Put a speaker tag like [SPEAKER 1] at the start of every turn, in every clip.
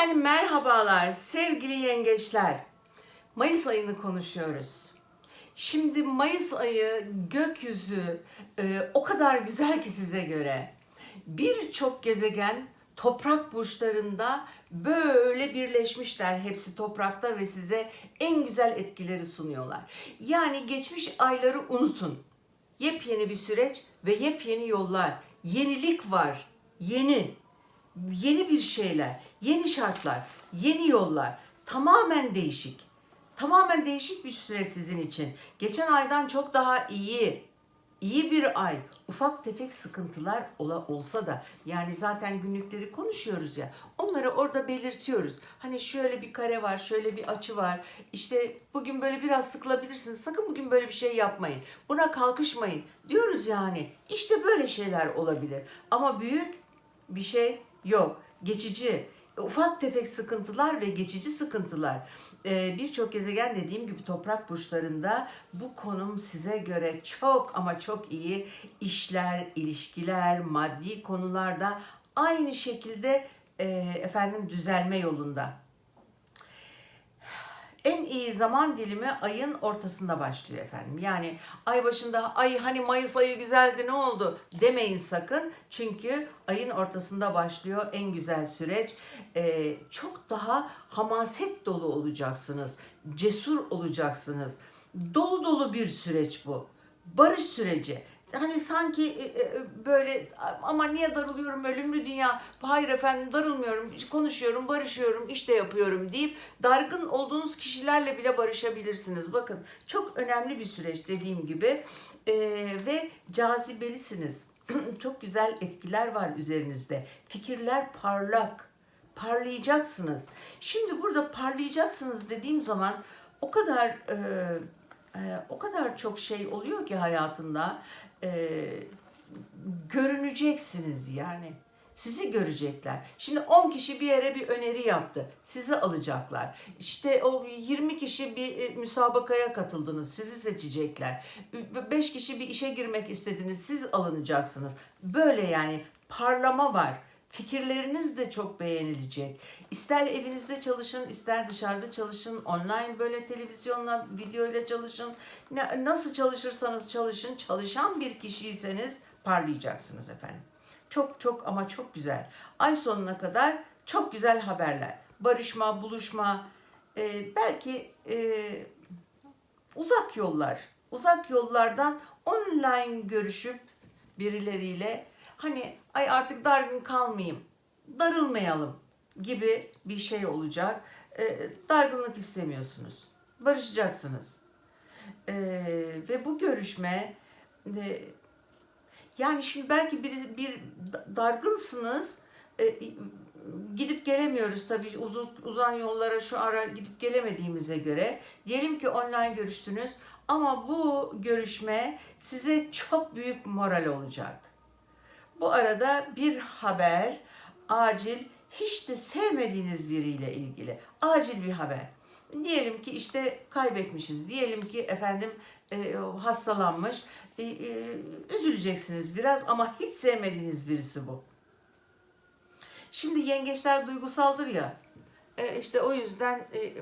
[SPEAKER 1] Efendim merhabalar sevgili yengeçler. Mayıs ayını konuşuyoruz. Şimdi Mayıs ayı gökyüzü e, o kadar güzel ki size göre. Birçok gezegen toprak burçlarında böyle birleşmişler hepsi toprakta ve size en güzel etkileri sunuyorlar. Yani geçmiş ayları unutun. Yepyeni bir süreç ve yepyeni yollar. Yenilik var. Yeni yeni bir şeyler, yeni şartlar, yeni yollar, tamamen değişik. Tamamen değişik bir süreç sizin için. Geçen aydan çok daha iyi, iyi bir ay. Ufak tefek sıkıntılar ola, olsa da yani zaten günlükleri konuşuyoruz ya. Onları orada belirtiyoruz. Hani şöyle bir kare var, şöyle bir açı var. İşte bugün böyle biraz sıkılabilirsiniz. Sakın bugün böyle bir şey yapmayın. Buna kalkışmayın. Diyoruz yani. İşte böyle şeyler olabilir. Ama büyük bir şey yok. Geçici, ufak tefek sıkıntılar ve geçici sıkıntılar. Ee, Birçok gezegen dediğim gibi toprak burçlarında bu konum size göre çok ama çok iyi işler, ilişkiler, maddi konularda aynı şekilde e, efendim düzelme yolunda. İyi zaman dilimi ayın ortasında başlıyor efendim. Yani ay başında ay hani Mayıs ayı güzeldi ne oldu demeyin sakın. Çünkü ayın ortasında başlıyor en güzel süreç. Ee, çok daha hamaset dolu olacaksınız. Cesur olacaksınız. Dolu dolu bir süreç bu. Barış süreci. Hani sanki e, e, böyle ama niye darılıyorum ölümlü dünya hayır efendim darılmıyorum konuşuyorum barışıyorum işte yapıyorum deyip dargın olduğunuz kişilerle bile barışabilirsiniz. Bakın çok önemli bir süreç dediğim gibi E, ve cazibelisiniz. çok güzel etkiler var üzerinizde. Fikirler parlak parlayacaksınız. Şimdi burada parlayacaksınız dediğim zaman o kadar e, e, o kadar çok şey oluyor ki hayatında e, görüneceksiniz yani. Sizi görecekler. Şimdi 10 kişi bir yere bir öneri yaptı. Sizi alacaklar. İşte o 20 kişi bir e, müsabakaya katıldınız. Sizi seçecekler. 5 kişi bir işe girmek istediniz. Siz alınacaksınız. Böyle yani parlama var. Fikirleriniz de çok beğenilecek. İster evinizde çalışın, ister dışarıda çalışın, online böyle televizyonla, videoyla çalışın. Ne- Nasıl çalışırsanız çalışın, çalışan bir kişiyseniz parlayacaksınız efendim. Çok çok ama çok güzel. Ay sonuna kadar çok güzel haberler. Barışma, buluşma, e, belki e, uzak yollar, uzak yollardan online görüşüp birileriyle hani ay artık dargın kalmayayım, darılmayalım gibi bir şey olacak. E, dargınlık istemiyorsunuz. Barışacaksınız. E, ve bu görüşme e, yani şimdi belki bir, bir dargınsınız. e, gidip gelemiyoruz tabii uzun uzan yollara şu ara gidip gelemediğimize göre. Diyelim ki online görüştünüz ama bu görüşme size çok büyük moral olacak. Bu arada bir haber acil hiç de sevmediğiniz biriyle ilgili acil bir haber. Diyelim ki işte kaybetmişiz. Diyelim ki efendim e, hastalanmış. E, e, üzüleceksiniz biraz ama hiç sevmediğiniz birisi bu. Şimdi yengeçler duygusaldır ya. E, işte o yüzden e,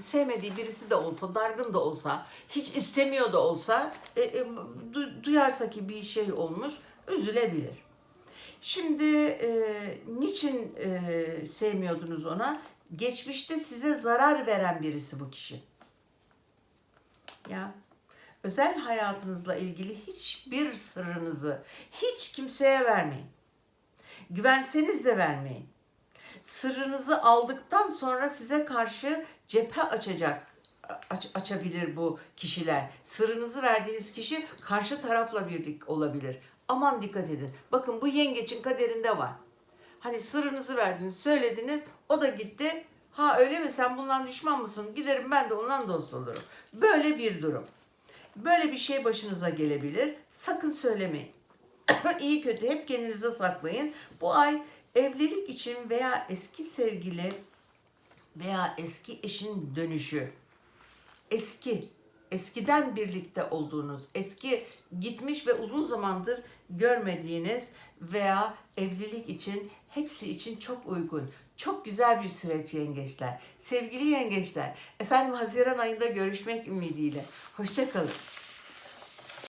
[SPEAKER 1] sevmediği birisi de olsa, dargın da olsa, hiç istemiyor da olsa, e, e, du- duyarsa ki bir şey olmuş, üzülebilir. Şimdi e, niçin e, sevmiyordunuz ona? Geçmişte size zarar veren birisi bu kişi. Ya özel hayatınızla ilgili hiçbir sırrınızı hiç kimseye vermeyin. Güvenseniz de vermeyin. Sırrınızı aldıktan sonra size karşı cephe açacak aç- açabilir bu kişiler. Sırrınızı verdiğiniz kişi karşı tarafla birlik olabilir. Aman dikkat edin. Bakın bu yengeçin kaderinde var. Hani sırrınızı verdiniz, söylediniz, o da gitti. Ha öyle mi sen bundan düşman mısın? Giderim ben de ondan dost olurum. Böyle bir durum. Böyle bir şey başınıza gelebilir. Sakın söylemeyin. İyi kötü hep kendinize saklayın. Bu ay evlilik için veya eski sevgili veya eski eşin dönüşü eski, eskiden birlikte olduğunuz, eski gitmiş ve uzun zamandır görmediğiniz veya evlilik için hepsi için çok uygun. Çok güzel bir süreç yengeçler. Sevgili yengeçler, efendim Haziran ayında görüşmek ümidiyle. Hoşçakalın.